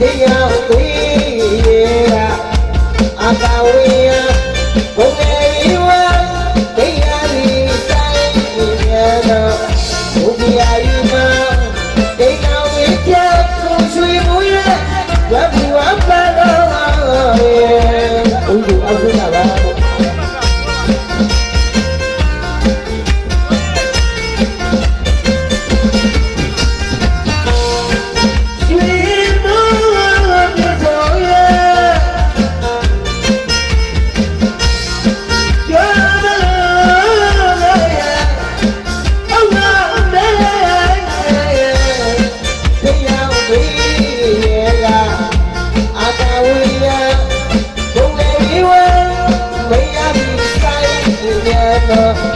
တရားသေးရအတာဝေယဘုံနေဝတရားဒီဆိုင်မြတ်တော်ဘုရားယူမတရားဝေကျဆုံးဆွေမူရဝဘုရားပါတော်ရဲ့ဘုရားအဆုနာပါ တော့